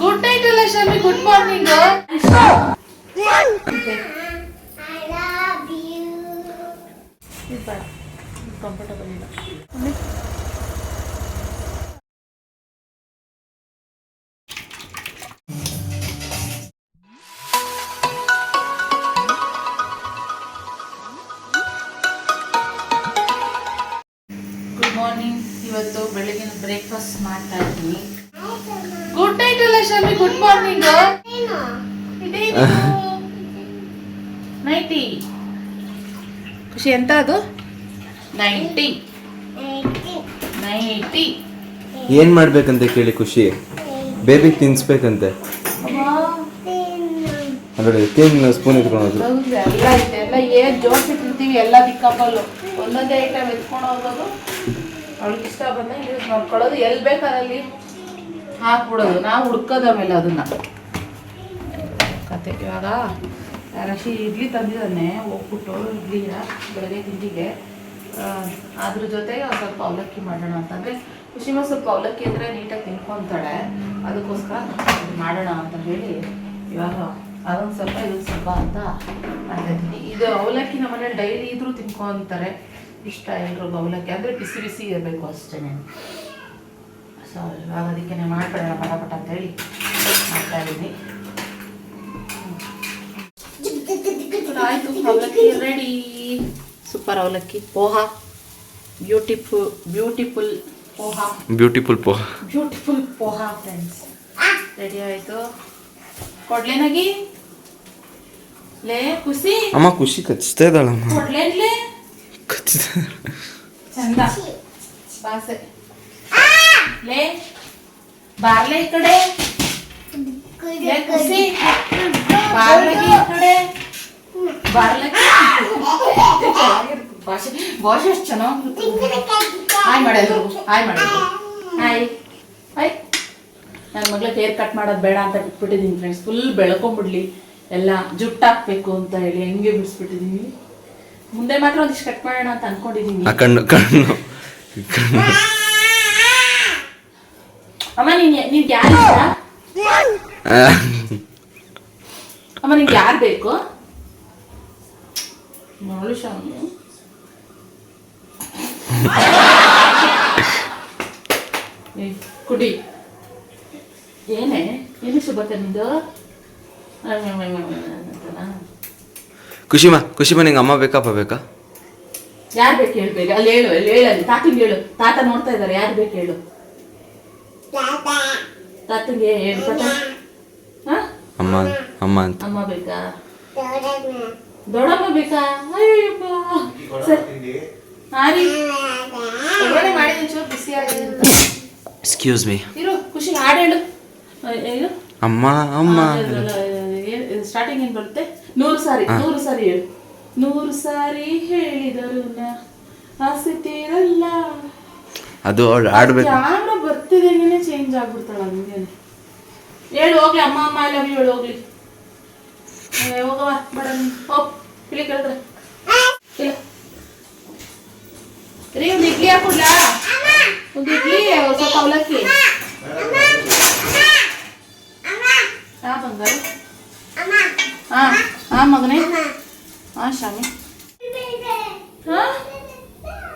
Good night ಅಲ್ಲ Shami good morning comfortable ಇಲ್ಲ nighty. ಖುಷಿ ಎಂತ ಅದು? ನೈಂಟಿ. ನೈಂಟಿ. ಏನ್ ಮಾಡ್ಬೇಕಂತೆ ಕೇಳಿ ಖುಷಿ? ಬೇಬಿ ತಿನ್ಸ್ಬೇಕಂತೆ. ನೋಡಿ ತಿನ್ ಸ್ಪೂನ್ ಇಟ್ಕೊಳೋದು ಹೌದು ಎಲ್ಲ ಐತೆ ಎಲ್ಲ ಏನ್ ಜೋಡಿಸಿಟ್ಟಿರ್ತೀವಿ ಎಲ್ಲ ದಿಕ್ಕಪ್ಪಲ್ಲು ಒಂದೊಂದೇ ಐಟಮ್ ಎತ್ಕೊಂಡು ಹೋಗೋದು. ಅವ್ಳಿಗೆ ಇಷ್ಟ ಬಂದಂಗೆ ಯೂಸ್ ಮಾಡ್ಕೊಳ್ಳೋದು. ಎಲ್ಲಿ ಬೇಕಾದಲ್ಲಿ ಹಾಕ್ಬಿಡೋದು. ನಾವು ಹುಡ್ಕೋದು ಆಮೇಲೆ ಅದನ್ನ. ಕತೆ ಇವಾಗ ರಶಿ ಇಡ್ಲಿ ತಂದಿದ್ದಾನೆ, ಹೋಗ್ಬಿಟ್ಟು ಇಡ್ಲಿನ ಬೆಳಗ್ಗೆ ತಿಂಡಿಗೆ. ಅದ್ರ ಜೊತೆಗೆ ಒಂದು ಸ್ವಲ್ಪ ಅವಲಕ್ಕಿ ಮಾಡೋಣ ಅಂತಂದರೆ ಖುಷಿಮ ಸ್ವಲ್ಪ ಅವಲಕ್ಕಿ ಅಂದರೆ ನೀಟಾಗಿ ತಿನ್ಕೊತಾಳೆ. ಅದಕ್ಕೋಸ್ಕರ ಮಾಡೋಣ ಅಂತ ಹೇಳಿ ಇವಾಗ ಅದೊಂದು ಸ್ವಲ್ಪ, ಇದೊಂದು ಸ್ವಲ್ಪ ಅಂತ ಮಾಡ್ತಾ ಇದು ಅವಲಕ್ಕಿ ನಮ್ಮ ಮನೇಲಿ ಡೈಲಿ ಇದ್ರೂ ತಿನ್ಕೊಂತಾರೆ. ಇಷ್ಟ ಎಲ್ರಿಗೂ ಅವಲಕ್ಕಿ. ಅಂದರೆ ಬಿಸಿ ಬಿಸಿ ಇರಬೇಕು ಅಷ್ಟೇ ಸೊ ಇವಾಗ ಅದಕ್ಕೆ ಮಾಡ್ಬೇಡ ಪಟಾಪಟ ಅಂತ ಹೇಳಿ ಮಾಡ್ತಾ ಇದ್ದೀನಿ ಆಯಿತು ಅವಲಕ್ಕಿ ರೆಡಿ ಸೂಪರ್ ಅವಲಕ್ಕಿ. Poha. Beautiful beautiful poha. Beautiful poha. Beautiful poha friends ready ಆಯ್ತು. ಕೊಡ್ಲೇನಾಗಿ? ಲೇ ಖುಷಿ. ಅಮ್ಮ ಖುಷಿ ಕಚ್ತಾ ಇದ್ದಾಳಮ್ಮ. ಕೊಡ್ಲೇನ್ಲೇ ಕಚ್ತಾ ಚಂದ. ಬಾಸೆ ಲೇ ಬಾರ್ಲೆ ಈ ಕಡೆ. ಲೇ ಖುಷಿ. ಬಾರ್ಲೇ ಈ ಕಡೆ. ಭಾಷೆ ಭಾಷೆ ಎಷ್ಟು ಹಾಯ್ ಮಾಡಿದ್ರು ಹಾಯ್ ಮಾಡಿದ್ರು ಹಾಯ್. ಹಾಯ್. ನನ್ನ ಮಗಳ ಹೇರ್ ಕಟ್ ಮಾಡೋದು ಬೇಡ ಅಂತ ಬಿಟ್ಬಿಟ್ಟಿದೀನಿ ಫ್ರೆಂಡ್ಸ್ ಫುಲ್ ಬೆಳ್ಕೊಂಬಿಡ್ಲಿ. ಎಲ್ಲ ಜುಟ್ಟಾಕ್ಬೇಕು ಅಂತ ಹೇಳಿ ಹೆಂಗೆ ಬಿಡಿಸ್ಬಿಟ್ಟಿದ್ದೀನಿ ಮುಂದೆ ಮಾತ್ರ ಒಂದಿಷ್ಟು ಕಟ್ ಮಾಡೋಣ ಅಂತ ಅನ್ಕೊಂಡಿದ್ದೀನಿ ಕಣ್ಣು ಕಣ್ಣು. ಅಮ್ಮ ನೀನ್ ನೀನ್ ಯಾರು ಅಮ್ಮ ನಿನ್ಗೆ ಯಾರು ಬೇಕು? ನೋಡು ಶಾಮಿ ಏ, ಕುಡಿ. ಏನೇ? ಏನು ಶುಭಕ ನಿಂದು? ಖುಷಿಮಾ ಖುಷಿಮಾ ನಿಂಗೆ ಅಮ್ಮ ಬೇಕಾ ಬೇಕಾ? ಯಾರು ಬೇಕು ಹೇಳ್ಬೇಕು ಅಲ್ಲಿ ಹೇಳು ಅಲ್ಲಿ ಹೇಳು ಅಲ್ಲಿ. ತಾತಂಗೆ ಹೇಳು. ತಾತ ನೋಡ್ತಾ ಇದ್ದಾರೆ. ಯಾರು ಬೇಕು ಹೇಳು. ತಾತಂಗೆ ಹೇಳು ತಾತ. ಹಾ? ಅಮ್ಮ ಅಮ್ಮ ಅಂತ. ಅಮ್ಮ ಬೇಕಾ? ದೊಡ್ಡಮ್ಮ ಬೇಕಾ? ಅಯ್ಯಪ್ಪ. ಸರಿ. ಹಾರಿ ಒಗ್ಗರಣೆ ಚೂರು ಬಿಸಿ ಆಗಿದೆ ಎಕ್ಸ್ಕ್ಯೂಸ್ ಮೀ ಇರು ಖುಷಿ ಹಾಡು ಹೇಳು. ಏನು ಅಮ್ಮ ಅಮ್ಮ. ಸ್ಟಾರ್ಟಿಂಗ್ ಏನ್ ಬರುತ್ತೆ? ನೂರು ಸಾರಿ ನೂರು ಸಾರಿ ಹೇಳು. ನೂರು ಸಾರಿ ಹೇಳಿದರು ಆಸೆ ತೀರಲ್ಲ. ಅದು ಅವಳು ಆಡ್ಬೇಕು ಬರ್ತಿದಂಗೆನೆ ಚೇಂಜ್ ಆಗ್ಬಿಡ್ತಾಳ ಹಂಗೆ ಹೇಳು ಹೋಗ್ಲಿ ಅಮ್ಮ ಅಮ್ಮ ಎಲ್ಲ ಹೇಳು ಹೋಗ್ಲಿ. ಏ, ಹೋಗವ್ವ ಬೇಡ. ಹೋಗ್ ಇಲ್ಲಿ ಕೇಳಿದ್ರೆ. ಇಲ್ಲ. ರೀ ಒಂದು ಇಡ್ಲಿ ಹಾಕೊಡ್ಲಾ ಒಂದು ಇಡ್ಲಿ ಸ್ವಲ್ಪ ಅವಲಕ್ಕಿ. ಹಾ ಮಗನೇ. ಹಾ? ಶಾಮಿ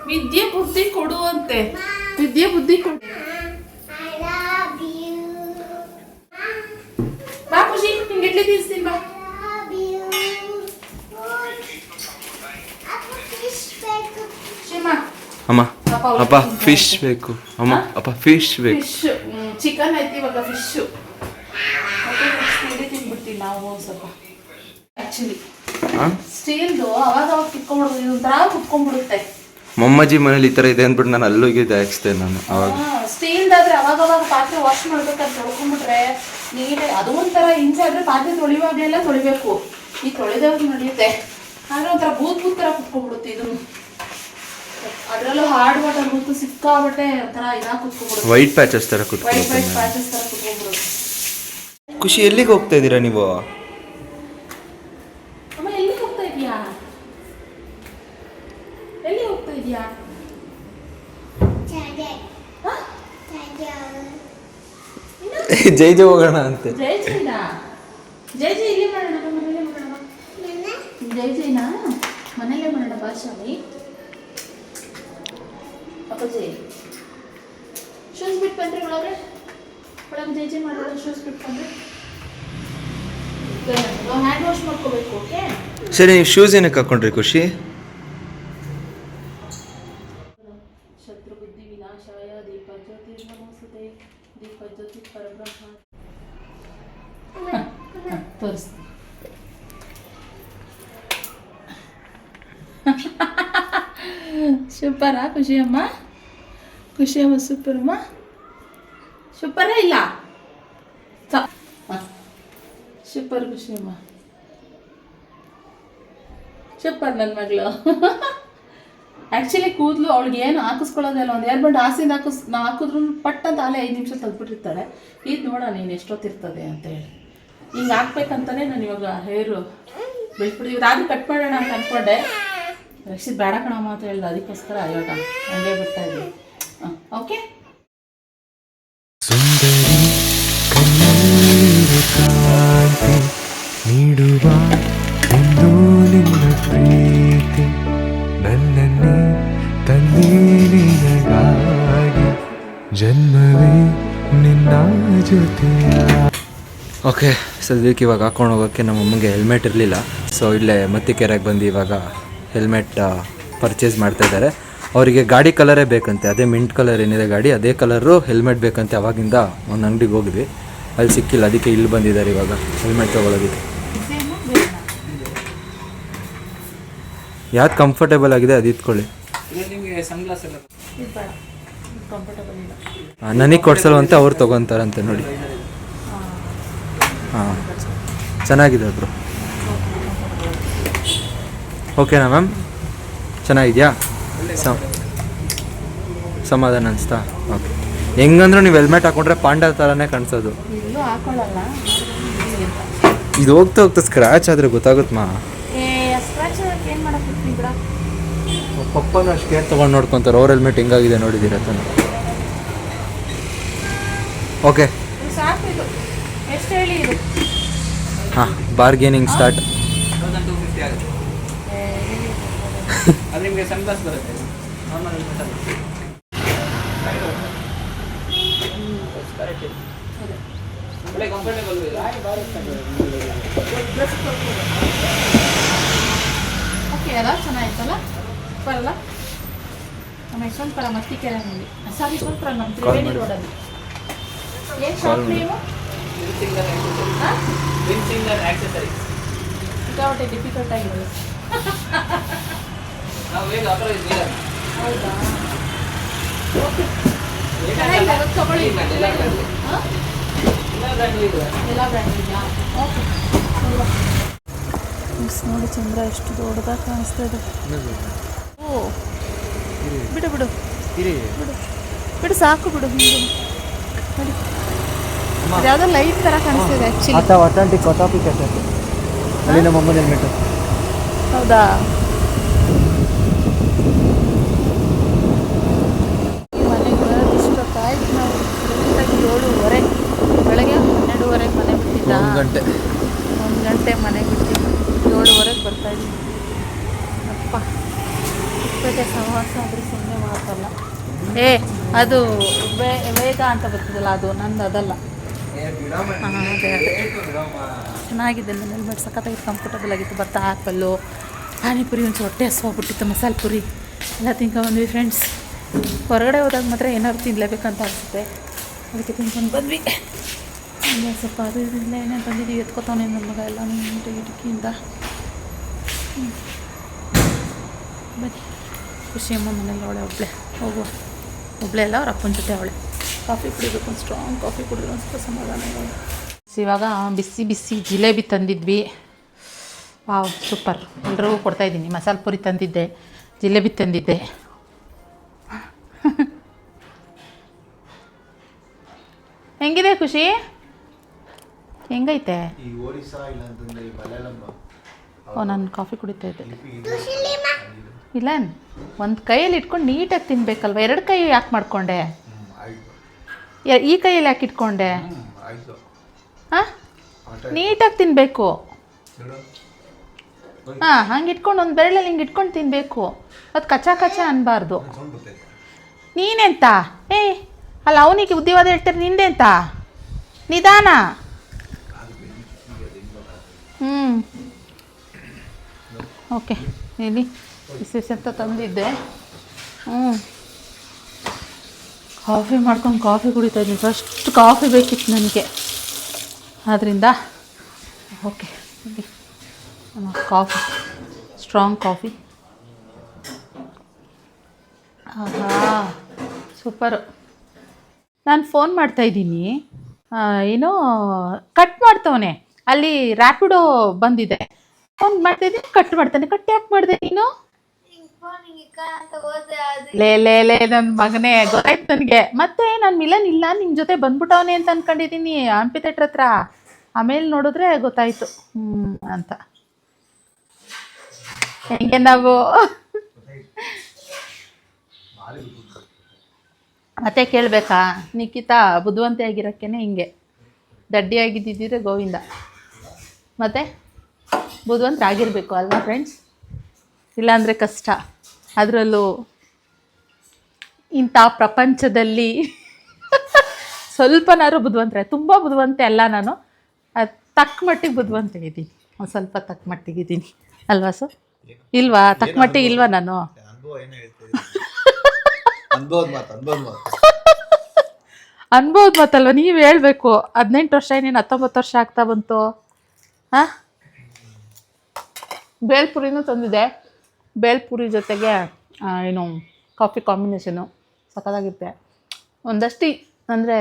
ವಿದ್ಯೆ ಬುದ್ಧಿ ಕೊಡುವಂತೆ. ವಿದ್ಯೆ ಬುದ್ಧಿ ಕೊಡು ಬಾ ಖುಷಿ ನಿಂಗೆ ಇಡ್ಲಿ ತಿನ್ಸ್ತೀನಿ ಬಾ. ಅಮ್ಮ ಅಪ್ಪ ಫಿಶ್ ಬೇಕು. ಅಮ್ಮ? ಅಪ್ಪ ಫಿಶ್ ಬೇಕು. ಫಿಶ್ ಚಿಕನ್ ಐತಿ ಇವಾಗ ಫಿಶ್ ತಿನ್ಬಿಡ್ತೀವಿ ನಾವು ಸ್ವಲ್ಪ. ಆಕ್ಚುಲಿ ಸ್ಟೀಲ್ದು ಅವಾಗ ಅವಾಗ ಕಿತ್ಕೊಂಡ್ಬಿಡೋದು ಇದೊಂಥರ ಕುತ್ಕೊಂಡ್ಬಿಡುತ್ತೆ ಮೊಮ್ಮಜ್ಜಿ ಮನೇಲಿ ಈ ತರ ಇದೆ ಅಂದ್ಬಿಟ್ಟು ನಾನು ಅಲ್ಲೋಗಿ ಹಾಕ್ಸ್ತೆ ನಾನು ಅವಾಗ. ಸ್ಟೀಲ್ದಾದ್ರೆ ಅವಾಗ ಅವಾಗ ಪಾತ್ರೆ ವಾಶ್ ಮಾಡ್ಬೇಕಂತ ತೊಳ್ಕೊಂಡ್ಬಿಟ್ರೆ ನೀಟೇ ಅದು ಒಂಥರ ಹಿಂಸೆ ಆದ್ರೆ ಪಾತ್ರೆ ತೊಳಿವಾಗಲೆಲ್ಲ ತೊಳಿಬೇಕು. ಈ ತೊಳೆದವ್ರು ನಡೆಯುತ್ತೆ. ಆದ್ರೆ ಒಂಥರ ಬೂತ್ ಬೂತ್ ಥರ ಕುತ್ಕೊಂಡ್ಬಿಡುತ್ತೆ ಇದು. ಅದರಲ್ಲೂ ಹಾರ್ಡ್ ವಾಟರ್ ಬೂತು ಸಿಕ್ಕಾಬಟ್ಟೆ ಒಂಥರ ಇದಾಗ ಕುತ್ಕೊಂಡ್ಬಿಡುತ್ತೆ. ವೈಟ್ ಪ್ಯಾಚಸ್ ತರ ವೈಟ್ ವೈಟ್ ಕೂತ್ಕೊಂಡು ಪ್ಯಾಚಸ್ ಥರ ಖುಷಿ ಎಲ್ಲಿಗೆ ಹೋಗ್ತಾ ಇದ್ದೀರಾ ನೀವು? ಅಮ್ಮ ಎಲ್ಲಿ ಹೋಗ್ತಾ ಇದೀಯಾ? ಎಲ್ಲಿ ಹೋಗ್ತಾ ಇದೀಯಾ? ಹ? ಇನ್ನು? ಜೈ ಜೈ ಹೋಗೋಣ ಅಂತ. ಜೈ ಜೈನ? ಜೈ ಜೈ ಇಲ್ಲೇ ಮಾಡೋಣ ಬಾ, ಮನೇಲೇ ಮಾಡೋಣ ಬಾ. ಜೈ ಜೈನಾ? ಮನೇಲೇ ಮಾಡೋಣ ಬಾ ಶಾಮಿ ಅಪ್ಪಾಜಿ ಶೂಸ್ ಬಿಟ್ಟು ಬಂದ್ರಿ ಒಳಗೆ ಒಳಗೆ ಜೆ ಜೆ ಮಾಡೋಣ ಶೂಸ್ ಬಿಟ್ಟು ಬಂದ್ರಿ. ಹ್ಯಾಂಡ್ ವಾಶ್ ಮಾಡ್ಕೋಬೇಕು ಓಕೆ? ಸರಿ ನೀವು ಶೂಸ್ ಏನಕ್ಕೆ ಹಾಕೊಂಡ್ರಿ ಖುಷಿ? ಶತ್ರು ಬುದ್ಧಿ ವಿನಾಶಾಯ ದೀಪ ಜ್ಯೋತಿ ನಮೋಸುತೆ ದೀಪ ಜ್ಯೋತಿ ಪರಬ್ರಹ್ಮ. ತೋರಿಸ್ತೀನಿ. ಸೂಪರಾ ಖುಷಿ ಅಮ್ಮ? ಖುಷಿ ಅಮ್ಮ ಸೂಪರ್ ಅಮ್ಮ. ಸೂಪರ ಇಲ್ಲ. ಸೂಪರ್ ಖುಷಿ ಅಮ್ಮ. ಸೂಪರ್ ನನ್ನ ಮಗಳು. ಆ್ಯಕ್ಚುಲಿ ಕೂದಲು ಅವಳಿಗೆ ಏನು ಹಾಕಿಸ್ಕೊಳ್ಳೋದಿಲ್ಲ ಒಂದು ಎರಡು ಬಂಡು ಹಾಸಿಂದ ಹಾಕಿಸ್ ನಾ ಹಾಕಿದ್ರು ಪಟ್ ಅಂತ ಅಲ್ಲೇ ಐದು ನಿಮಿಷ ತಲುಪಿಟ್ಟಿರ್ತಾಳೆ ಇದು ನೋಡ ನೀನು ಎಷ್ಟೊತ್ತಿರ್ತದೆ ಅಂತ ಹೇಳಿ. ಹಿಂಗೆ ಹಾಕ್ಬೇಕಂತಾನೆ ನಾನು ಇವಾಗ ಹೇರು ಬೆಳ್ಬಿಡಿ ರಾತ್ರಿ ಕಟ್ ಮಾಡೋಣ ಅಂತ ಅಂದ್ಕೊಂಡೆ ರಕ್ಷಿತ್ ಬೇಡ ಕಣಮ್ಮ ಅಂತ ಹೇಳ್ದೆ. ಅದಕ್ಕೋಸ್ಕರ ಅಯ್ಯೋಟ ಹಂಗೆ ಬಿಡ್ತಾ ಇದ್ವಿ ಹಾಂ ಓಕೆ? ಸುಂದರಿ ಕಾಂತಿ ನೀಡುವ ಎಂದು ನಿನ್ನ ಪ್ರೀತಿ. ನನ್ನನ್ನೇ ತಂದೆ ಜನ್ಮವೇ ನಿನ್ನ ಜೊತೆಯ ಓಕೆ ಸದ್ಯಕ್ಕೆ ಇವಾಗ ಹಾಕೊಂಡು ಹೋಗೋಕ್ಕೆ ನಮ್ಮ ಅಮ್ಮಂಗೆ ಹೆಲ್ಮೆಟ್ ಇರಲಿಲ್ಲ. ಸೊ ಇಲ್ಲೇ ಮತ್ತಿಕೆರೆಗೆ ಬಂದು ಇವಾಗ ಹೆಲ್ಮೆಟ್ ಪರ್ಚೇಸ್ ಮಾಡ್ತಾ ಇದ್ದಾರೆ. ಅವರಿಗೆ ಗಾಡಿ ಕಲರೇ ಬೇಕಂತೆ. ಅದೇ ಮಿಂಟ್ ಕಲರ್ ಏನಿದೆ ಗಾಡಿ ಅದೇ ಕಲರು ಹೆಲ್ಮೆಟ್ ಬೇಕಂತೆ ಅವಾಗಿಂದ ಒಂದು ಅಂಗಡಿಗೆ ಹೋಗಿದ್ವಿ. ಅಲ್ಲಿ ಸಿಕ್ಕಿಲ್ಲ ಅದಕ್ಕೆ ಇಲ್ಲಿ ಬಂದಿದ್ದಾರೆ ಇವಾಗ ಹೆಲ್ಮೆಟ್ ತೊಗೊಳೋದಕ್ಕೆ. ಯಾವ್ದು ಕಂಫರ್ಟೇಬಲ್ ಆಗಿದೆ ಅದು ಇತ್ಕೊಳ್ಳಿ ನನಗೆ ಕೊಡ್ಸಲ್ವಂತೆ ಅವ್ರು ತೊಗೊತಾರಂತೆ ನೋಡಿ. ಹಾಂ. ಚೆನ್ನಾಗಿದೆ ಬ್ರೋ. ಓಕೆನಾ ಮ್ಯಾಮ್? ಚೆನ್ನಾಗಿದೆಯಾ? ಸಮ ಸಮಾಧಾನ ಅನಿಸ್ತಾ? ಓಕೆ ಹೆಂಗಂದ್ರೂ ನೀವು ಹೆಲ್ಮೆಟ್ ಹಾಕೊಂಡ್ರೆ ಪಾಂಡ ಥರನೇ ಕಾಣಿಸೋದು. ಇದು ಹೋಗ್ತಾ ಹೋಗ್ತಾ ಸ್ಕ್ರ್ಯಾಚ್ ಆದರೆ ಗೊತ್ತಾಗುತ್ತಮ್ಮ ಏ ಸ್ಕ್ರಾಚ್ ಏನು ಮಾಡಕ್ಕೆ ಬಿಡ. ಪಪ್ಪನೂ ಅಷ್ಟು ಕೇರ್ ತೊಗೊಂಡು ನೋಡ್ಕೊತಾರೆ? ಅವ್ರ ಹೆಲ್ಮೆಟ್ ಹೆಂಗಾಗಿದೆ ನೋಡಿದ್ದೀರ ತಾನು? ಓಕೆ ಇದು ಸಾಕು ಇದು. ಎಷ್ಟು ಹೇಳಿ ಇದು? ಹಾಂ ಬಾರ್ಗೇನಿಂಗ್ ಸ್ಟಾರ್ಟ್ ಅದು ನಿಮಗೆ ಸನ್ಗ್ಲಾಸ್ ಬರುತ್ತೆ. ನಾರ್ಮಲ್ ಒಳ್ಳೆ ಕಂಫರ್ಟೇಬಲ್ ಇದೆ. ಓಕೆ ಅಲ್ಲ ಚೆನ್ನಾಗಿತ್ತಲ್ಲ? ಬರಲ್ಲ ನಮ್ಮ ಯಶವಂತಪುರ ಮತ್ತಿಕೆರೆ ನೋಡಿ ಸಾರಿ ಯಶವಂತಪುರ ನಮ್ಮ ತ್ರಿವೇಣಿ ರೋಡಲ್ಲಿ. ಏನು ಶಾಪ್ ನೀವು? ಹಾಂ? ವಿನ್ ಸಿಂಗರ್ ಆಕ್ಸೆಸರೀಸ್ ಸಿಕ್ಕಾಪಟ್ಟೆ ಡಿಫಿಕಲ್ಟ್ ಆಗಿರೋದು ನಾವು ಇದೆ ಹೌದಾ ಓಕೆ ಚೆನ್ನಾಗಿದೆ ಅದು ತಗೊಳ್ಳಿ. ಎಲ್ಲ brand. ಎಲ್ಲ ಬ್ರ್ಯಾಂಡ್ ಇದೆ ಎಲ್ಲ ಬ್ರ್ಯಾಂಡ್ ಇದೆಯಾ ಓಕೆ. ನೋಡಿ ಚಂದ್ರ ಎಷ್ಟು ದೊಡ್ಡದಾಗಿ ಕಾಣಿಸ್ತಾ ಇದೆ. ಓ. ಬಿಡು ಬಿಡು. ಬಿಡು. ಬಿಡು ಸಾಕು ಬಿಡು ಹಿಂಗೆ. ನೋಡಿ. ಯಾವುದೋ ಲೈಟ್ ಥರ ಕಾಣಿಸ್ತಿದೆ ಆ್ಯಕ್ಚುಲಿ ಅಟಾಂಟಿಕ್ ಕಾಪಿ ಕೆಟ್ಟ ಅಲ್ಲಿ ನಮ್ಮ ಅಮ್ಮನ ಹೆಲ್ಮೆಟ್ ಹೌದಾ ಮನೆಗೆ ಬರೋದು ಇಷ್ಟೊತ್ತಾಯ್ತು ನಾವು ಕರೆಕ್ಟಾಗಿ ಏಳುವರೆ ಬೆಳಗ್ಗೆ ಹನ್ನೆರಡುವರೆಗೆ ಮನೆ ಬಿಟ್ಟಿದ್ದ ಒಂದು ಗಂಟೆ ಒಂದು ಗಂಟೆ ಮನೆಗೆ ಬಿಟ್ಟಿದ್ದು ಏಳುವರೆಗೆ ಬರ್ತಾ ಇದ್ದೀವಿ ಅಪ್ಪ ಚಿಕ್ಕಪೇಟೆ ಸಹವಾಸ ಆದರೆ ಸುಮ್ಮನೆ ಮಾತಲ್ಲ ಏ ಅದು ವೇಗ ಅಂತ ಬರ್ತದಲ್ಲ ಅದು ನಂದು ಅದಲ್ಲ. ಹಾಂ ಅದೇ ಅದೇ. ಚೆನ್ನಾಗಿದೆ ನನ್ನ ಹೆಲ್ಮೆಟ್ ಸಖತ್ತಾಗಿ ಕಂಫರ್ಟಬಲ್ ಆಗಿತ್ತು. ಭತ್ತ ಆ್ಯಪಲ್ಲು ಪಾನಿಪುರಿ ಒಂದು ಹೊಟ್ಟೆ ಹಸುವಾಗ್ಬಿಟ್ಟಿತ್ತು ಮಸಾಲೆ ಪುರಿ. ಎಲ್ಲ ತಿನ್ಕೊಂಡ್ಬಂದ್ವಿ ಫ್ರೆಂಡ್ಸ್ ಹೊರಗಡೆ ಹೋದಾಗ ಮಾತ್ರ ಏನಾದ್ರು ತಿನ್ನಲೇಬೇಕಂತ ಅನಿಸುತ್ತೆ. ಅದಕ್ಕೆ ತಿನ್ಕೊಂಡು ಬಂದ್ವಿ. ಸ್ವಲ್ಪ ಅದು ಇದರಿಂದ ಏನೇನು ಬಂದಿದ್ದೀವಿ ಎತ್ಕೊತಾನೆ ನನ್ನ ಮಗ ಎಲ್ಲ ಇಟಕಿಯಿಂದ ಬನ್ನಿ. ಖುಷಿ ಅಮ್ಮ ಮನೇಲಿ ಅವಳೆ ಒಬ್ಬಳೆ ಹೋಗುವ. ಒಬ್ಬಳೆ ಅಲ್ಲ ಅವ್ರ ಅಪ್ಪನ ಜೊತೆ ಅವಳೆ. ಕಾಫಿ ಕುಡಿಬೇಕು ಒಂದು ಸ್ಟ್ರಾಂಗ್ ಕಾಫಿ ಕುಡಿದ್ರೆ ಒಂದು ಸ್ವಲ್ಪ ಸಮಾಧಾನ ಇವಾಗ ಇವಾಗ ಬಿಸಿ ಬಿಸಿ ಜಿಲೇಬಿ ತಂದಿದ್ವಿ. ವಾವ್ ಸೂಪರ್ ಎಲ್ರಿಗೂ ಕೊಡ್ತಾಯಿದ್ದೀನಿ ಮಸಾಲೆ ಪುರಿ ತಂದಿದ್ದೆ ಜಿಲೇಬಿ ತಂದಿದ್ದೆ. ಹೆಂಗಿದೆ ಖುಷಿ? ಹೆಂಗೈತೆ? ಓ ನಾನು ಕಾಫಿ ಕುಡಿತಾ ಇದ್ದೆ. ಇಲ್ಲ ಒಂದು ಕೈಯಲ್ಲಿ ಇಟ್ಕೊಂಡು ನೀಟಾಗಿ ತಿನ್ಬೇಕಲ್ವ? ಎರಡು ಕೈ ಯಾಕೆ ಮಾಡ್ಕೊಂಡೆ? ಈ ಕೈಯಲ್ಲಿ ಯಾಕೆ ಇಟ್ಕೊಂಡೆ? ಹಾಂ? ನೀಟಾಗಿ ತಿನ್ನಬೇಕು ಹಾಂ ಹಂಗೆ ಇಟ್ಕೊಂಡು ಒಂದು ಬೆರಳಲ್ಲಿ ಹಿಂಗೆ ಇಟ್ಕೊಂಡು ತಿನ್ನಬೇಕು ಅದು ಕಚಾ ಕಚಾ ಅನ್ನಬಾರ್ದು ನೀನೆಂತ? ಏ ಅಲ್ಲ ಅವನಿಗೆ ಬುದ್ಧಿವಾದ ಹೇಳ್ತಾರೆ ನಿಂದೆಂತ? ನಿಧಾನ. ಹ್ಞೂ ಓಕೆ ಇಲ್ಲಿ ಬಿಸಿ ಅಂತ ತಂದಿದ್ದೆ. ಹ್ಞೂ ಕಾಫಿ ಮಾಡ್ಕೊಂಡು ಕಾಫಿ ಕುಡಿತಾ ಇದ್ದೀನಿ. ಫಸ್ಟ್ ಕಾಫಿ ಬೇಕಿತ್ತು ನನಗೆ. ಆದ್ದರಿಂದ ಓಕೆ ಕಾಫಿ ಸ್ಟ್ರಾಂಗ್ ಕಾಫಿ. ಆಹಾ ಸೂಪರು ನಾನು ಫೋನ್ ಮಾಡ್ತಾಯಿದ್ದೀನಿ ಏನೋ ಕಟ್ ಮಾಡ್ತವನೆ. ಅಲ್ಲಿ ರ್ಯಾಪಿಡೋ ಬಂದಿದೆ. ಫೋನ್ ಮಾಡ್ತಾಯಿದ್ದೀನಿ ಕಟ್ ಮಾಡ್ತಾನೆ. ಕಟ್ ಯಾಕೆ ಮಾಡಿದೆ ನೀನು? ಲೇ ಲೇ ಲೇ ನನ್ನ ಮಗನೇ, ಗೊತ್ತಾಯ್ತು ನನಗೆ. ಮತ್ತೆ ನಾನು ಮಿಲನ್ ಇಲ್ಲ ನಿಮ್ಮ ಜೊತೆ ಬಂದ್ಬಿಟ್ಟವನೇ ಅಂತ ಅನ್ಕೊಂಡಿದ್ದೀನಿ ಹಂಪಿ ಥೇಟ್ರ್ ಹತ್ರ. ಆಮೇಲೆ ನೋಡಿದ್ರೆ ಗೊತ್ತಾಯ್ತು. ಹ್ಞೂ ಅಂತ. ಹೆಂಗೆ ನಾವು? ಮತ್ತೆ ಕೇಳಬೇಕಾ? ನಿಖಿತಾ, ಬುದ್ಧಿವಂತೆ ಆಗಿರೋಕ್ಕೇನೆ ಹಿಂಗೆ. ದಡ್ಡಿಯಾಗಿದ್ದಿದ್ರೆ ಗೋವಿಂದ. ಮತ್ತೆ? ಬುದ್ಧಿವಂತರಾಗಿರ್ಬೇಕು ಅಲ್ವಾ ಫ್ರೆಂಡ್ಸ್ ಇಲ್ಲಾಂದರೆ ಕಷ್ಟ. ಅದರಲ್ಲೂ ಇಂಥ ಪ್ರಪಂಚದಲ್ಲಿ ಸ್ವಲ್ಪನಾದ್ರು ಬುದ್ಧಿವಂತರೆ. ತುಂಬ ಬುದ್ಧಿವಂತೆ ಅಲ್ಲ ನಾನು. ಅದು ತಕ್ಕ ಮಟ್ಟಿಗೆ ಬುದ್ಧಿವಂತ ಇದ್ದೀನಿ ಒಂದು ಸ್ವಲ್ಪ ತಕ್ಕ ಮಟ್ಟಿಗೆ ಇದ್ದೀನಿ ಅಲ್ವಾ ಸರ್? ಇಲ್ವಾ? ತಕ್ಕ ಮಟ್ಟಿಗೆ ಇಲ್ವಾ ನಾನು? ಅನ್ಬೋದು ಮಾತಲ್ವ? ನೀವು ಹೇಳಬೇಕು. ಹದಿನೆಂಟು ವರ್ಷ ಏನೇನು ಹತ್ತೊಂಬತ್ತು ವರ್ಷ ಆಗ್ತಾ ಬಂತು? ಹಾಂ? ಬೇಲ್ಪುರಿನೂ ತಂದಿದೆ ಬೇಲ್ಪುರಿ ಜೊತೆಗೆ ಏನು ಕಾಫಿ ಕಾಂಬಿನೇಷನು ಸಖತ್ತಾಗಿರುತ್ತೆ. ಒಂದಷ್ಟು, ಅಂದರೆ,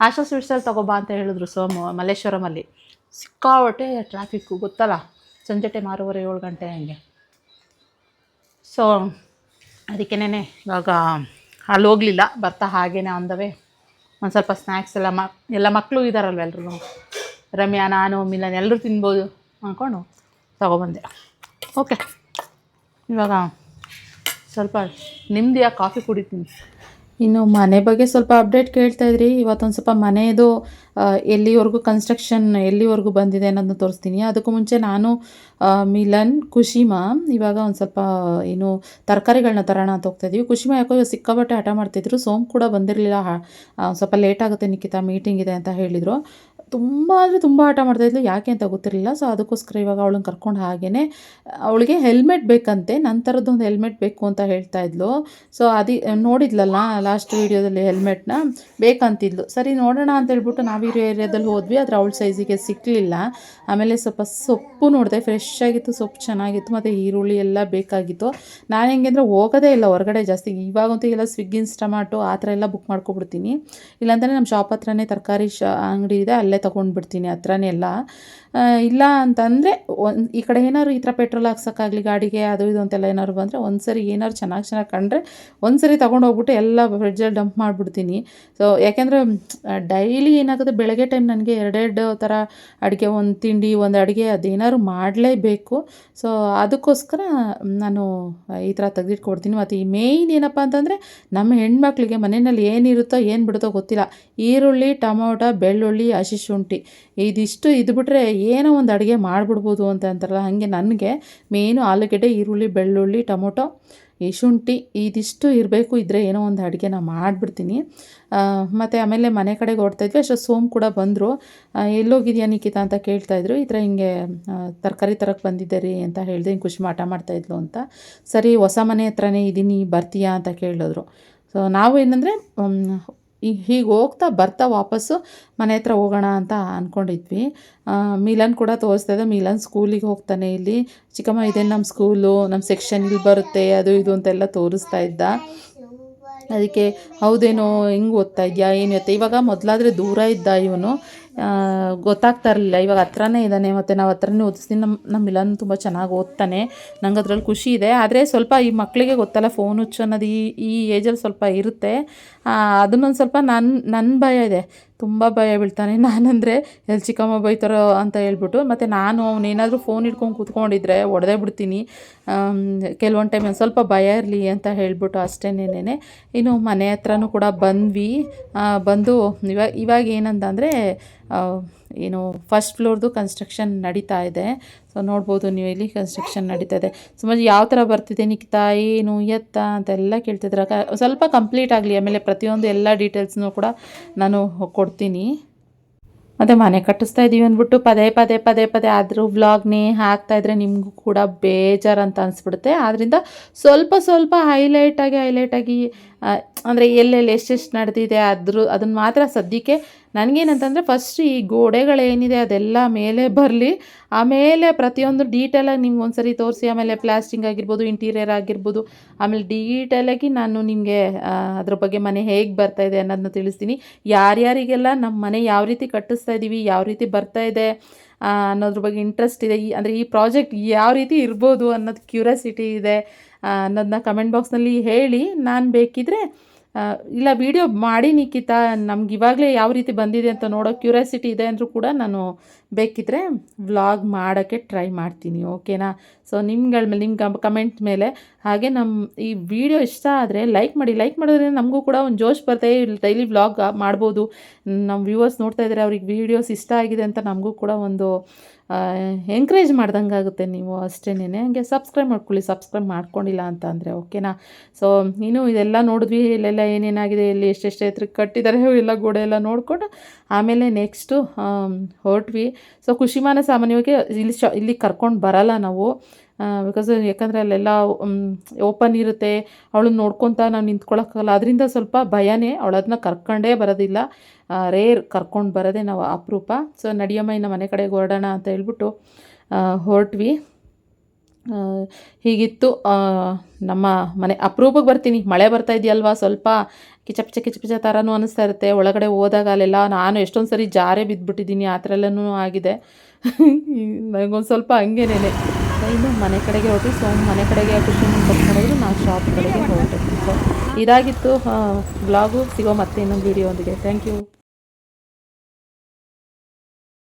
ಆಶಾ ಸ್ವೀಟ್ಸಲ್ಲಿ ತಗೋಬಾ ಅಂತ ಹೇಳಿದ್ರು ಸೋಮು, ಮಲ್ಲೇಶ್ವರಮಲ್ಲಿ. ಸಿಕ್ಕಾಬಟ್ಟೆ ಟ್ರಾಫಿಕ್ಕು ಗೊತ್ತಲ್ಲ? ಸಂಜೆ ಟೈಮ್ ಆರೂವರೆ, ಏಳು ಗಂಟೆ ಹಂಗೆ. ಸೊ ಅದಕ್ಕೇನೆ ಇವಾಗ ಅಲ್ಲಿ ಹೋಗಲಿಲ್ಲ, ಬರ್ತಾ ಹಾಗೇನೆ ಅಂದವೇ. ಒಂದು ಸ್ವಲ್ಪ ಸ್ನ್ಯಾಕ್ಸ್ ಎಲ್ಲ ಮಕ್ ಎಲ್ಲ ಮಕ್ಕಳು ಇದ್ದಾರಲ್ವ ಎಲ್ಲರೂ ರಮ್ಯಾ, ನಾನು, ಮಿಲನ್ ಎಲ್ಲರೂ ತಿನ್ಬೋದು ಅಂದ್ಕೊಂಡು ತಗೊಬಂದೆ. ಓಕೆ ಇವಾಗ ಸ್ವಲ್ಪ ನೆಮ್ಮದಿಯಾಗಿ ಕಾಫಿ ಕುಡಿತೀನಿ. ಇನ್ನು ಮನೆ ಬಗ್ಗೆ ಸ್ವಲ್ಪ ಅಪ್ಡೇಟ್ ಕೇಳ್ತಾ ಇದ್ರಿ. ಇವತ್ತೊಂದು ಸ್ವಲ್ಪ ಮನೆಯದು ಎಲ್ಲಿವರೆಗೂ ಕನ್ಸ್ಟ್ರಕ್ಷನ್ ಎಲ್ಲಿವರೆಗೂ ಬಂದಿದೆ ಅನ್ನೋದನ್ನ ತೋರಿಸ್ತೀನಿ. ಅದಕ್ಕೂ ಮುಂಚೆ ನಾನು ಮಿಲನ್, ಕುಶಿಮಾ, ಇವಾಗ ಒಂದು ಸ್ವಲ್ಪ, ಏನು ತರಕಾರಿಗಳನ್ನ ತರೋಣ ಅಂತ ಹೋಗ್ತಾ ಇದೀವಿ. ಕುಶಿಮಾ ಯಾಕೋ ಇವಾಗ ಸಿಕ್ಕಾಬಟ್ಟೆ ಹಠ ಮಾಡ್ತಿದ್ರು. ಸೋಮ್ ಕೂಡ ಬಂದಿರಲಿಲ್ಲ. ಸ್ವಲ್ಪ ಲೇಟ್ ಆಗುತ್ತೆ ನಿಖಿತಾ ಮೀಟಿಂಗ್ ಇದೆ ಅಂತ ಹೇಳಿದರು. ತುಂಬ ಅಂದರೆ ತುಂಬ ಆಟ ಮಾಡ್ತಾಯಿದ್ಲು ಯಾಕೆ ಅಂತ ಗೊತ್ತಿರಲಿಲ್ಲ. ಸೊ ಅದಕ್ಕೋಸ್ಕರ ಇವಾಗ ಅವಳನ್ನ ಕರ್ಕೊಂಡು ಹಾಗೇ ಅವಳಿಗೆ ಹೆಲ್ಮೆಟ್ ಬೇಕಂತೆ. ನನ್ನ ಥರದ್ದೊಂದು ಹೆಲ್ಮೆಟ್ ಬೇಕು ಅಂತ ಹೇಳ್ತಾ ಇದ್ಲು. ಸೊ ಅದಿ, ನೋಡಿದ್ಲಲ್ಲ ಲಾಸ್ಟ್ ವೀಡಿಯೋದಲ್ಲಿ ಹೆಲ್ಮೆಟ್ನ ಬೇಕಂತಿದ್ಲು. ಸರಿ, ನೋಡೋಣ ಅಂತ ಹೇಳ್ಬಿಟ್ಟು ನಾವಿರೋ ಏರಿಯಾದಲ್ಲಿ ಹೋದ್ವಿ. ಆದರೆ ಅವಳ ಸೈಜಿಗೆ ಸಿಕ್ಕಲಿಲ್ಲ ಆಮೇಲೆ ಸ್ವಲ್ಪ ಸೊಪ್ಪು ನೋಡಿದೆ. ಫ್ರೆಶ್ ಆಗಿತ್ತು, ಸೊಪ್ಪು ಚೆನ್ನಾಗಿತ್ತು, ಮತ್ತು ಈರುಳ್ಳಿ ಎಲ್ಲ ಬೇಕಾಗಿತ್ತು. ನಾನು ಹೆಂಗೆ ಅಂದರೆ ಹೋಗೋದೇ ಇಲ್ಲ, ಹೊರಗಡೆ ಜಾಸ್ತಿ. ಇವಾಗಂತೂ ಎಲ್ಲ ಸ್ವಿಗ್ಗಿ ಇನ್ಸ್ಟಮಾಟು ಆ ಥರ ಎಲ್ಲ ಬುಕ್ ಮಾಡ್ಕೊಬಿಡ್ತೀನಿ. ಇಲ್ಲಾಂದರೆ ನಮ್ಮ ಶಾಪ್ ಹತ್ರನೇ ತರಕಾರಿ ಶ, ಅಂಗಡಿ ಇದೆ. ಅಲ್ಲೇ ತೊಗೊಂಡ್ಬಿಡ್ತೀನಿ ಹತ್ರನೇ ಎಲ್ಲ. ಇಲ್ಲ ಅಂತಂದರೆ ಒಂದು ಈ ಕಡೆ ಏನಾದ್ರು ಈ ಥರ ಪೆಟ್ರೋಲ್ ಹಾಕ್ಸೋಕ್ಕಾಗಲಿ ಗಾಡಿಗೆ, ಅದು ಇದು ಅಂತೆಲ್ಲ ಏನಾದ್ರು ಬಂದರೆ ಒಂದು ಸರಿ ಏನಾದ್ರು ಚೆನ್ನಾಗಿ ಚೆನ್ನಾಗಿ ಕಂಡ್ರೆ ಒಂದು ಸರಿ ತೊಗೊಂಡೋಗ್ಬಿಟ್ಟು ಎಲ್ಲ ಫ್ರಿಡ್ಜಲ್ಲಿ ಡಂಪ್ ಮಾಡಿಬಿಡ್ತೀನಿ. ಸೊ ಯಾಕೆಂದರೆ ಡೈಲಿ ಏನಾಗುತ್ತೆ, ಬೆಳಗ್ಗೆ ಟೈಮ್ ನನಗೆ ಎರಡೆರಡು ಥರ ಅಡುಗೆ, ಒಂದು ತಿಂಡಿ, ಒಂದು ಅಡುಗೆ ಅದೇನಾದ್ರು ಮಾಡಲೇಬೇಕು. ಸೊ ಅದಕ್ಕೋಸ್ಕರ ನಾನು ಈ ಥರ ತೆಗೆದಿಟ್ಕೊಡ್ತೀನಿ. ಮತ್ತು ಈ ಮೇಯ್ನ್ ಏನಪ್ಪ ಅಂತಂದರೆ, ನಮ್ಮ ಹೆಣ್ಮಕ್ಳಿಗೆ ಮನೆಯಲ್ಲಿ ಏನಿರುತ್ತೋ ಏನು ಬಿಡುತ್ತೋ ಗೊತ್ತಿಲ್ಲ. ಈರುಳ್ಳಿ, ಟೊಮೊಟೊ, ಬೆಳ್ಳುಳ್ಳಿ, ಹಸಿ ಶುಂಠಿ. ಇದಿಷ್ಟು ಇದ್ಬಿಟ್ರೆ ಏನೋ ಒಂದು ಅಡುಗೆ ಮಾಡಿಬಿಡ್ಬೋದು ಅಂತ ಅಂತಾರಲ್ಲ, ಹಾಗೆ ನನಗೆ ಮೇನು ಆಲೂಗಡ್ಡೆ, ಈರುಳ್ಳಿ, ಬೆಳ್ಳುಳ್ಳಿ, ಟೊಮೊಟೊ, ಈ ಶುಂಠಿ ಇದಿಷ್ಟು ಇರಬೇಕು ಇದ್ದರೆ ಏನೋ ಒಂದು ಅಡುಗೆ ನಾನು ಮಾಡಿಬಿಡ್ತೀನಿ ಮತ್ತು ಆಮೇಲೆ ಮನೆ ಕಡೆಗೆ ಓಡ್ತಾಯಿದ್ವಿ ಅಷ್ಟು ಸೋಮ್ ಕೂಡ ಬಂದರು. ಎಲ್ಲೋಗಿದೆಯಾ ನಿಖಿತಾ ಅಂತ ಕೇಳ್ತಾಯಿದ್ರು ಈ ಥರ ಹಿಂಗೆ ತರಕಾರಿ ತರಕ್ಕೆ ಬಂದಿದ್ದೆ ರೀ ಅಂತ ಹೇಳಿದೆ, ಹಿಂಗೆ ಖುಷಿ ಮಾಟ ಮಾಡ್ತಾಯಿದ್ಲು ಅಂತ. ಸರಿ, ಹೊಸ ಮನೆ ಹತ್ರನೇ ಇದ್ದೀನಿ ಬರ್ತೀಯಾ ಅಂತ ಕೇಳಿದ್ರು. ಸೊ ನಾವು ಏನಂದರೆ ಹೀಗೆ ಹೋಗ್ತಾ ಬರ್ತಾ ವಾಪಸ್ಸು ಮನೆ ಹತ್ರ ಹೋಗೋಣ ಅಂತ ಅಂದ್ಕೊಂಡಿದ್ವಿ ಮಿಲನ್ ಕೂಡ ತೋರಿಸ್ತಾ ಇದೆ. ಮಿಲನ್ ಸ್ಕೂಲಿಗೆ ಹೋಗ್ತಾನೆ ಇಲ್ಲಿ. ಚಿಕ್ಕಮ್ಮ ಇದೇನು ನಮ್ಮ ಸ್ಕೂಲು ನಮ್ಮ ಸೆಕ್ಷನ್ ಇಲ್ಲಿ ಬರುತ್ತೆ, ಅದು ಇದು ಅಂತೆಲ್ಲ ತೋರಿಸ್ತಾ ಇದ್ದ. ಅದಕ್ಕೆ, ಹೌದೇನೋ, ಹೆಂಗೆ ಓದ್ತಾ ಇದೆಯಾ, ಏನು ಇವಾಗ ಮೊದಲಾದರೆ ದೂರ ಇದ್ದ ಇವನು. ಗೊತ್ತಾಗ್ತಾ ಇರಲಿಲ್ಲ. ಇವಾಗ ಹತ್ರನೇ ಇದ್ದಾನೆ ಮತ್ತು ನಾವು ಹತ್ರನೇ ಓದಿಸ್ತೀನಿ. ನಮ್ಮ ನಮ್ಮ ಇಲ್ಲ ತುಂಬ ಚೆನ್ನಾಗಿ ಓದ್ತಾನೆ. ನಂಗೆ ಅದ್ರಲ್ಲಿ ಖುಷಿ ಇದೆ. ಆದರೆ ಸ್ವಲ್ಪ ಈ ಮಕ್ಕಳಿಗೆ ಗೊತ್ತಲ್ಲ ಫೋನ್ ಹುಚ್ಚು ಅನ್ನೋದು ಈ ಈ ಏಜಲ್ಲಿ ಸ್ವಲ್ಪ ಇರುತ್ತೆ. ಅದನ್ನೊಂದು ಸ್ವಲ್ಪ ನನ್ನ ನನ್ನ ಭಯ ಇದೆ. ತುಂಬ ಭಯ ಬೀಳ್ತಾನೆ. ನಾನಂದರೆ ಎಲ್ಲಿ ಚಿಕ್ಕಮ್ಮ ಬೈತಾರೋ ಅಂತ ಹೇಳ್ಬಿಟ್ಟು, ಮತ್ತು ನಾನು ಅವನೇನಾದರೂ ಫೋನ್ ಹಿಡ್ಕೊಂಡು ಕೂತ್ಕೊಂಡಿದ್ರೆ ಒಡೆದೇ ಬಿಡ್ತೀನಿ. ಕೆಲವೊಂದು ಟೈಮ್ ಒಂದು ಸ್ವಲ್ಪ ಭಯ ಇರಲಿ ಅಂತ ಹೇಳ್ಬಿಟ್ಟು ಅಷ್ಟೇನೇನೆ. ಇನ್ನು ಮನೆ ಹತ್ರನೂ ಕೂಡ ಬಂದ್ವಿ. ಬಂದು ಇವಾಗ ಇವಾಗ ಏನಂತ ಅಂದರೆ ಏನು ಫಸ್ಟ್ ಫ್ಲೋರ್ದು ಕನ್ಸ್ಟ್ರಕ್ಷನ್ ನಡೀತಾ ಇದೆ. ಸೊ ನೋಡ್ಬೋದು ನೀವು ಇಲ್ಲಿ ಕನ್ಸ್ಟ್ರಕ್ಷನ್ ನಡೀತಾ ಇದೆ. ಸುಮಾರು ಯಾವ ಥರ ಬರ್ತಿದೆ ನಿಕ್ತಾ ಏನು, ಎತ್ತ ಅಂತೆಲ್ಲ ಕೇಳ್ತಿದ್ರೆ. ಸ್ವಲ್ಪ ಕಂಪ್ಲೀಟ್ ಆಗಲಿ, ಆಮೇಲೆ ಪ್ರತಿಯೊಂದು ಎಲ್ಲ ಡೀಟೇಲ್ಸ್ನೂ ಕೂಡ ನಾನು ಕೊಡ್ತೀನಿ. ಮತ್ತು ಮನೆ ಕಟ್ಟಿಸ್ತಾ ಇದ್ದೀವಿ ಅಂದ್ಬಿಟ್ಟು ಪದೇ ಪದೇ ಪದೇ ಪದೇ ಆದರೂ ವ್ಲಾಗ್ನೇ ಹಾಕ್ತಾ ಇದ್ರೆ ನಿಮಗೂ ಕೂಡ ಬೇಜಾರು ಅಂತ ಅನಿಸ್ಬಿಡುತ್ತೆ. ಆದ್ದರಿಂದ ಸ್ವಲ್ಪ ಸ್ವಲ್ಪ ಹೈಲೈಟಾಗಿ ಹೈಲೈಟಾಗಿ ಅಂದರೆ ಎಲ್ಲೆಲ್ಲಿ ಎಷ್ಟೆಷ್ಟು ನಡೆದಿದೆ ಅದ್ರ ಅದನ್ನು ಮಾತ್ರ ಸದ್ಯಕ್ಕೆ ನನಗೇನಂತಂದರೆ ಫಸ್ಟ್ ಈ ಗೋಡೆಗಳೇನಿದೆ ಅದೆಲ್ಲ ಮೇಲೆ ಬರಲಿ. ಆಮೇಲೆ ಪ್ರತಿಯೊಂದು ಡೀಟೇಲಾಗಿ ನಿಮ್ಗೆ ಒಂದ್ಸರಿ ತೋರಿಸಿ, ಆಮೇಲೆ ಪ್ಲಾಸ್ಟಿಂಗ್ ಆಗಿರ್ಬೋದು ಇಂಟೀರಿಯರ್ ಆಗಿರ್ಬೋದು, ಆಮೇಲೆ ಡೀಟೇಲಾಗಿ ನಾನು ನಿಮಗೆ ಅದ್ರ ಬಗ್ಗೆ ಮನೆ ಹೇಗೆ ಬರ್ತಾ ಇದೆ ಅನ್ನೋದನ್ನ ತಿಳಿಸ್ತೀನಿ. ಯಾರ್ಯಾರಿಗೆಲ್ಲ ನಮ್ಮ ಮನೆ ಯಾವ ರೀತಿ ಕಟ್ಟಿಸ್ತಾ ಇದ್ದೀವಿ ಯಾವ ರೀತಿ ಬರ್ತಾ ಇದೆ ಅನ್ನೋದ್ರ ಬಗ್ಗೆ ಇಂಟ್ರೆಸ್ಟ್ ಇದೆ, ಈ, ಅಂದರೆ ಈ ಪ್ರಾಜೆಕ್ಟ್ ಯಾವ ರೀತಿ ಇರ್ಬೋದು ಅನ್ನೋದು ಕ್ಯೂರಿಯಾಸಿಟಿ ಇದೆ ಅನ್ನೋದನ್ನ ಕಮೆಂಟ್ ಬಾಕ್ಸ್ನಲ್ಲಿ ಹೇಳಿ. ನಾನು ಬೇಕಿದ್ರೆ ಇಲ್ಲ ವಿಡಿಯೋ ಮಾಡಿ ನಿಖಿತ ನಮ್ಗೆ ಇವಾಗಲೇ ಯಾವ ರೀತಿ ಬಂದಿದೆ ಅಂತ ನೋಡೋ ಕ್ಯೂರಿಯಾಸಿಟಿ ಇದೆ ಅಂದರೂ ಕೂಡ ನಾನು ಬೇಕಿದ್ರೆ ವ್ಲಾಗ್ ಮಾಡೋಕ್ಕೆ ಟ್ರೈ ಮಾಡ್ತೀನಿ ಓಕೆನಾ ಸೊ ನಿಮ್ಗಳ ಮೇಲೆ ನಿಮ್ಮ ಕಮೆಂಟ್ ಮೇಲೆ ಹಾಗೆ ನಮ್ಮ ಈ ವಿಡಿಯೋ ಇಷ್ಟ ಆದರೆ ಲೈಕ್ ಮಾಡಿ ಲೈಕ್ ಮಾಡೋದ್ರಿಂದ ನಮಗೂ ಕೂಡ ಒಂದು ಜೋಶ್ ಬರುತ್ತೆ ಡೈಲಿ ವ್ಲಾಗ್ ಮಾಡ್ಬೋದು. ನಮ್ಮ ವ್ಯೂವರ್ಸ್ ನೋಡ್ತಾ ಇದ್ದಾರೆ ಅವ್ರಿಗೆ ವೀಡಿಯೋಸ್ ಇಷ್ಟ ಆಗಿದೆ ಅಂತ ನಮಗೂ ಕೂಡ ಒಂದು ಎಂಕರೇಜ್ ಮಾಡ್ದಂಗೆ ಆಗುತ್ತೆ ನೀವು ಅಷ್ಟೇನೆ ಹಂಗೆ ಸಬ್ಸ್ಕ್ರೈಬ್ ಮಾಡ್ಕೊಳ್ಳಿ ಸಬ್ಸ್ಕ್ರೈಬ್ ಮಾಡ್ಕೊಂಡಿಲ್ಲ ಅಂತ ಅಂದರೆ ಓಕೆನಾ ಸೊ ಇನ್ನು ಇದೆಲ್ಲ ನೋಡಿದ್ವಿ, ಇಲ್ಲೆಲ್ಲ ಏನೇನಾಗಿದೆ ಇಲ್ಲಿ ಎಷ್ಟೆಷ್ಟು ಎತ್ತರಕ್ಕೆ ಕಟ್ಟಿದ್ದಾರೆ ಎಲ್ಲ ಗೋಡೆ ಎಲ್ಲ ನೋಡಿಕೊಂಡು ಆಮೇಲೆ ನೆಕ್ಸ್ಟು ಹೊರಟ್ವಿ. ಸೊ ಖುಷಿಮಾನ ಸಾಮಾನ್ಯವಾಗಿ ಇಲ್ಲಿ ಶ, ಇಲ್ಲಿ ಕರ್ಕೊಂಡು ಬರಲ್ಲ ನಾವು. ಬಿಕಾಸ್ ಯಾಕಂದರೆ ಅಲ್ಲೆಲ್ಲ ಓಪನ್ ಇರುತ್ತೆ. ಅವಳನ್ನ ನೋಡ್ಕೊತ ನಾವು ನಿಂತ್ಕೊಳ್ಳೋಕ್ಕಾಗಲ್ಲ ಅದರಿಂದ ಸ್ವಲ್ಪ ಭಯನೇ ಅವಳದನ್ನ ಕರ್ಕೊಂಡೇ ಬರೋದಿಲ್ಲ. ರೇರ್ ಕರ್ಕೊಂಡು ಬರೋದೇ ನಾವು ಅಪರೂಪ. ಸೊ ನಡಿಯಮ್ಮ ಇನ್ನು ಮನೆ ಕಡೆಗೆ ಹೊರಡೋಣ ಅಂತ ಹೇಳ್ಬಿಟ್ಟು ಹೊರಟ್ವಿ. ಹೀಗಿತ್ತು. ನಮ್ಮ ಮನೆ ಅಪರೂಪಕ್ಕೆ ಬರ್ತೀನಿ. ಮಳೆ ಬರ್ತಾ ಇದೆಯಲ್ವಾ ಸ್ವಲ್ಪ? ಕಿಚಪಿಚ ಕಿಚಪಿಚ ಥರನೂ ಅನಿಸ್ತಾ ಇರುತ್ತೆ. ಒಳಗಡೆ ಹೋದಾಗ ಅಲ್ಲೆಲ್ಲ ನಾನು ಎಷ್ಟೊಂದು ಸರಿ ಜಾರೆ ಬಿದ್ದುಬಿಟ್ಟಿದ್ದೀನಿ ಆ ಥರ ಎಲ್ಲನೂ ಆಗಿದೆ. ನನಗೊಂದು ಸ್ವಲ್ಪ ಹಂಗೇನೇನೆ. ಇನ್ನು ಮನೆ ಕಡೆಗೆ ಹೊರಟು ಸೊ ಮನೆ ಕಡೆಗೆ ಖುಷಿ ಕರ್ಕೊಂಡೋದ್ರು ನಾವು ಶಾಪ್ ಕಡೆಗೆ ಹೊರಟು ಇದಾಗಿತ್ತು. ಬ್ಲಾಗು ಸಿಗೋ ಮತ್ತೆ ಇನ್ನೊಂದು ವೀಡಿಯೋ ಒಂದಿಗೆ. Thank you